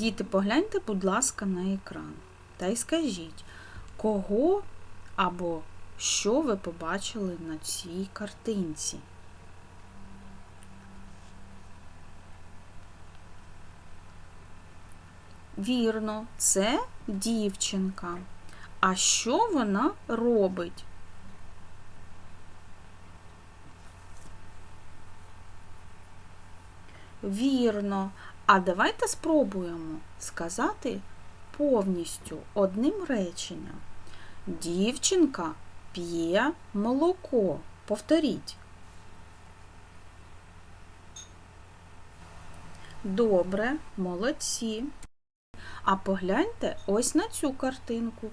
Діти, погляньте, будь ласка, на екран та й скажіть, кого або що ви побачили на цій картинці? Вірно, це дівчинка. А що вона робить? Вірно. А давайте спробуємо сказати повністю одним реченням. Дівчинка п'є молоко. Повторіть. Добре, молодці. А погляньте ось на цю картинку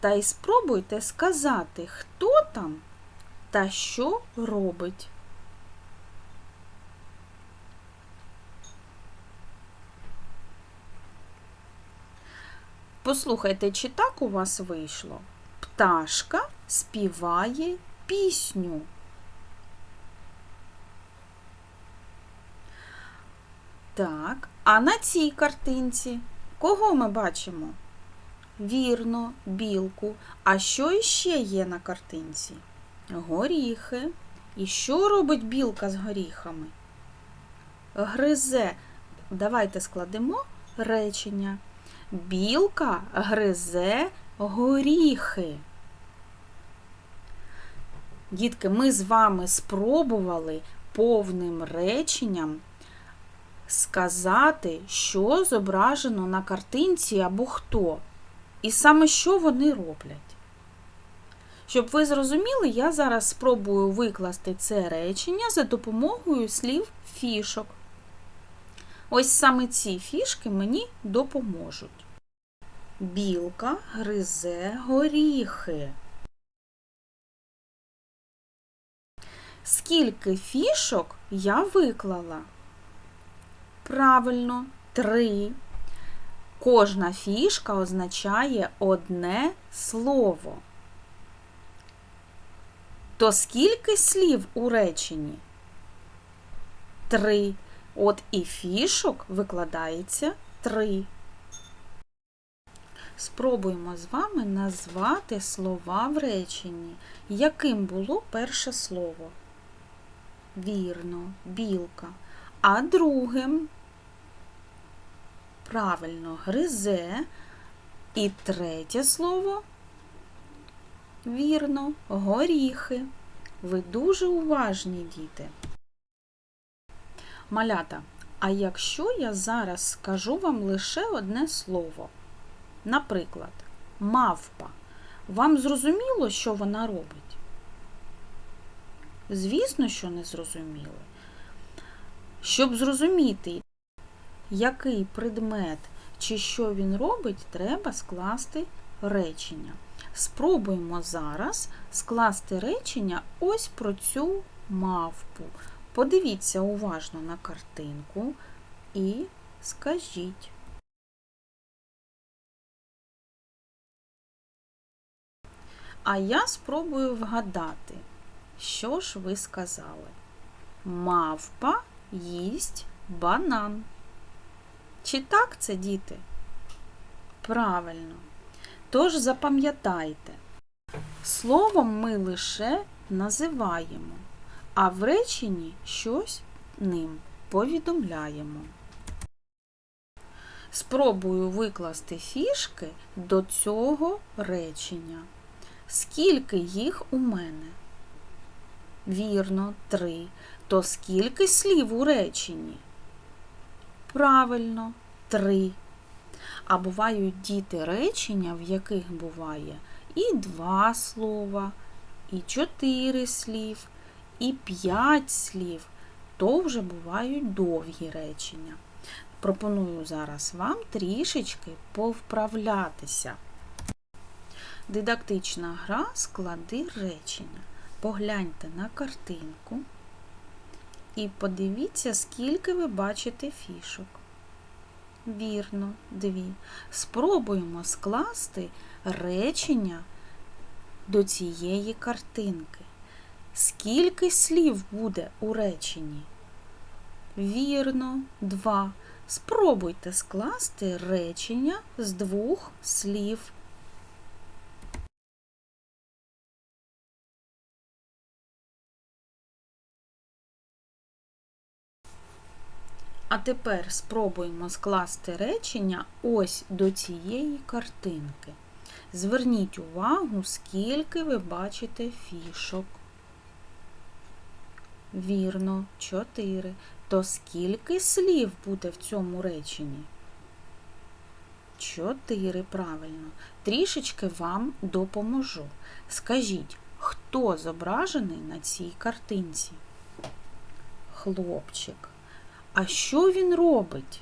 та й спробуйте сказати, хто там та що робить. Послухайте, чи так у вас вийшло? Пташка співає пісню. Так, а на цій картинці кого ми бачимо? Вірно, білку. А що іще є на картинці? Горіхи. І що робить білка з горіхами? Гризе. Давайте складемо речення. Білка гризе горіхи. Дітки, ми з вами спробували повним реченням сказати, що зображено на картинці або хто. І саме що вони роблять. Щоб ви зрозуміли, я зараз спробую викласти це речення за допомогою слів фішок. Ось саме ці фішки мені допоможуть. Білка гризе горіхи. Скільки фішок я виклала? Правильно, три. Кожна фішка означає одне слово. То скільки слів у реченні? Три. От і фішок викладається три. Спробуємо з вами назвати слова в реченні. Яким було перше слово? Вірно, білка. А другим правильно гризе. І третє слово вірно, горіхи. Ви дуже уважні діти. Малята, а якщо я зараз скажу вам лише одне слово, наприклад, мавпа, вам зрозуміло, що вона робить? Звісно, що не зрозуміло. Щоб зрозуміти, який предмет чи що він робить, треба скласти речення. Спробуємо зараз скласти речення ось про цю мавпу. Подивіться уважно на картинку і скажіть. А я спробую вгадати, що ж ви сказали. Мавпа їсть банан. Чи так це, діти? Правильно. Тож запам'ятайте, словом ми лише називаємо, а в реченні щось ним повідомляємо. Спробую викласти фішки до цього речення. Скільки їх у мене? Вірно, три. То скільки слів у реченні? Правильно, три. А бувають діти речення, в яких буває і два слова, і чотири слів, і п'ять слів. То вже бувають довгі речення. Пропоную зараз вам трішечки повправлятися. Дидактична гра склади речення. Погляньте на картинку і подивіться, скільки ви бачите фішок. Вірно, дві. Спробуємо скласти речення до цієї картинки. Скільки слів буде у реченні? Вірно, два. Спробуйте скласти речення з двох слів. А тепер спробуємо скласти речення ось до цієї картинки. Зверніть увагу, скільки ви бачите фішок. Вірно, 4. То скільки слів буде в цьому реченні? 4, правильно. Трішечки вам допоможу. Скажіть, хто зображений на цій картинці? Хлопчик. А що він робить?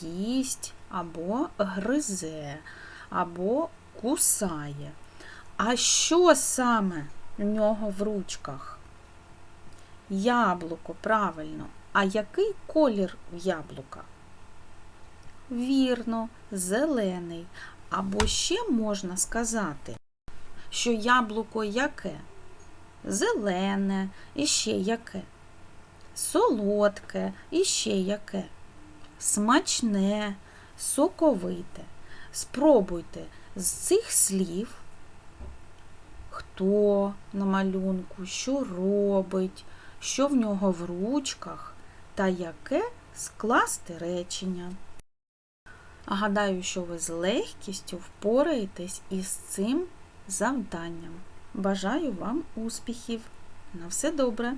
Їсть або гризе, або кусає. А що саме у нього в ручках? Яблуко, правильно. А який колір в яблука? Вірно, зелений. Або ще можна сказати, що яблуко яке? Зелене, і ще яке? Солодке, і ще яке? Смачне, соковите. Спробуйте з цих слів, хто на малюнку, що робить, що в нього в ручках та яке скласти речення. Гадаю, що ви з легкістю впораєтесь із цим завданням. Бажаю вам успіхів! На все добре!